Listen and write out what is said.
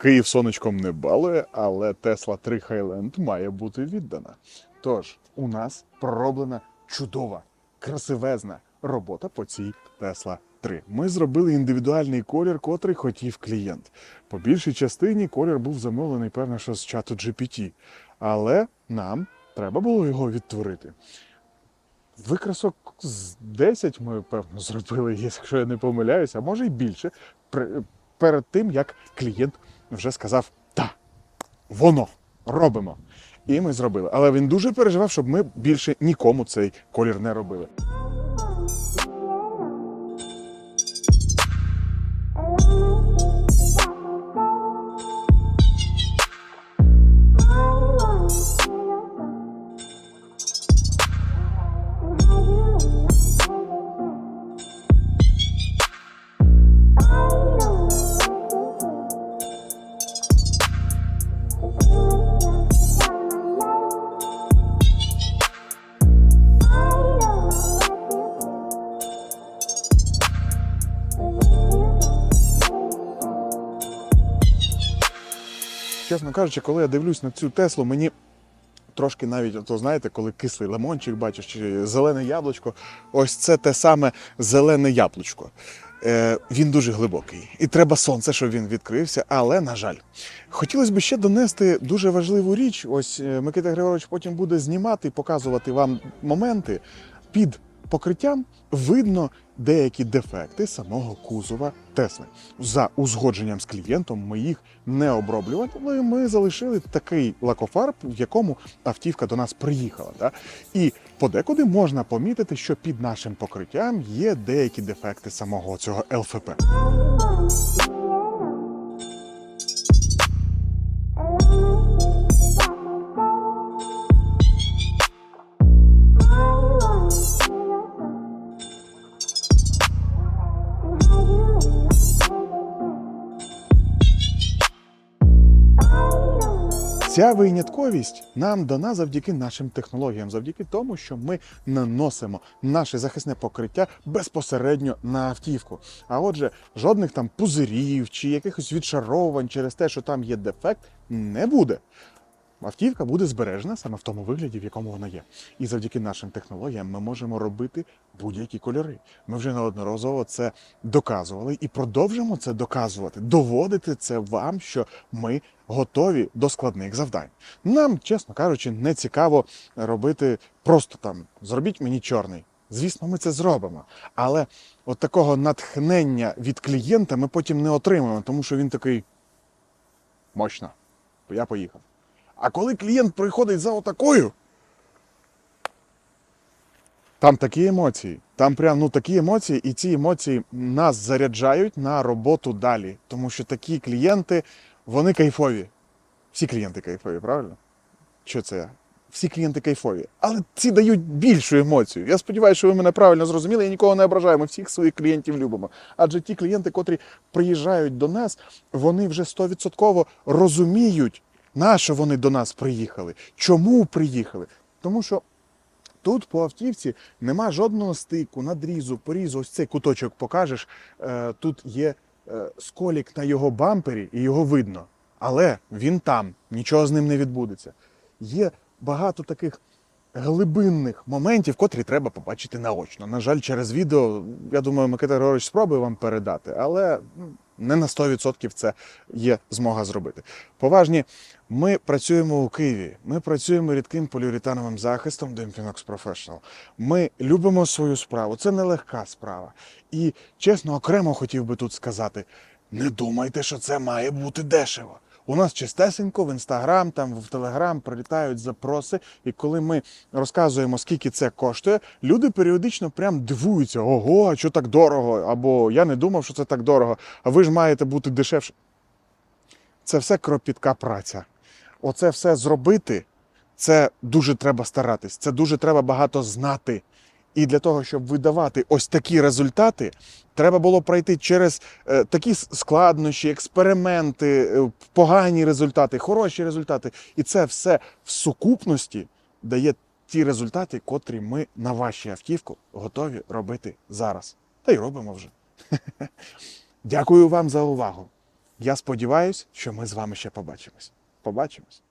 Київ сонечком не балує, але Тесла 3 Highland має бути віддана. Тож у нас пророблена чудова, красивезна робота по цій Тесла 3. Ми зробили індивідуальний колір, котрий хотів клієнт. По більшій частині колір був замовлений, певно, що з чату GPT. Але нам треба було його відтворити. Викрасок з 10 ми, певно, зробили, якщо я не помиляюся, а може й більше, при- перед тим, як клієнт вже сказав: та, воно робимо. І ми зробили. Але він дуже переживав, щоб ми більше нікому цей колір не робили. Чесно кажучи, коли я дивлюсь на цю Теслу, мені трошки навіть, ото знаєте, коли кислий лимончик бачиш, чи зелене яблучко, ось це те саме зелене яблучко. Е, він дуже глибокий, і треба сонце, щоб він відкрився. Але на жаль, хотілося б ще донести дуже важливу річ. Ось е, Микита Григорович потім буде знімати, і показувати вам моменти під покриттям. Видно деякі дефекти самого кузова Тесли. За узгодженням з клієнтом ми їх не оброблювали. Ми залишили такий лакофарб, в якому автівка до нас приїхала. Да? І подекуди можна помітити, що під нашим покриттям є деякі дефекти самого цього ЛФП. Ця винятковість нам дана завдяки нашим технологіям, завдяки тому, що ми наносимо наше захисне покриття безпосередньо на автівку. А отже, жодних там пузирів чи якихось відшаровувань через те, що там є дефект, не буде. Автівка буде збережена саме в тому вигляді, в якому вона є. І завдяки нашим технологіям ми можемо робити будь-які кольори. Ми вже неодноразово це доказували і продовжимо це доказувати, доводити це вам, що ми готові до складних завдань. Нам, чесно кажучи, не цікаво робити просто там зробіть мені чорний. Звісно, ми це зробимо. Але от такого натхнення від клієнта ми потім не отримаємо, тому що він такий мощно. Я поїхав. А коли клієнт приходить за отакою, там такі емоції. Там прям ну такі емоції, і ці емоції нас заряджають на роботу далі. Тому що такі клієнти, вони кайфові. Всі клієнти кайфові, правильно? Що це? Всі клієнти кайфові. Але ці дають більшу емоцію. Я сподіваюся, що ви мене правильно зрозуміли. Я нікого не ображаю. Ми всіх своїх клієнтів любимо. Адже ті клієнти, котрі приїжджають до нас, вони вже 100% розуміють, на що вони до нас приїхали, чому приїхали. Тому що Тут по автівці нема жодного стику, надрізу, порізу. Ось цей куточок покажеш. Е, Тут є е, сколік на його бампері, і його видно. Але він там, нічого з ним не відбудеться. Є багато таких глибинних моментів, котрі треба побачити наочно. На жаль, через відео, я думаю, Микита Григорович спробує вам передати, але ну, не на 100% це є змога зробити. Поважні, ми працюємо у Києві. Ми працюємо рідким поліуретановим захистом Dimpinox Professional. Ми любимо свою справу. Це нелегка справа. І чесно, окремо хотів би тут сказати: не думайте, що це має бути дешево. У нас чистесенько в інстаграм, там в телеграм прилітають запроси, і коли ми розказуємо, скільки це коштує, люди періодично прям дивуються: ого, а що так дорого? Або я не думав, що це так дорого, а ви ж маєте бути дешевше. Це все кропітка праця. Оце все зробити, це дуже треба старатись, це дуже треба багато знати. І для того, щоб видавати ось такі результати, треба було пройти через е, такі складнощі, експерименти, е, погані результати, хороші результати. І це все в сукупності дає ті результати, котрі ми на вашій автівку готові робити зараз. Та й робимо вже. Дякую вам за увагу. Я сподіваюся, що ми з вами ще побачимось. Побачимось.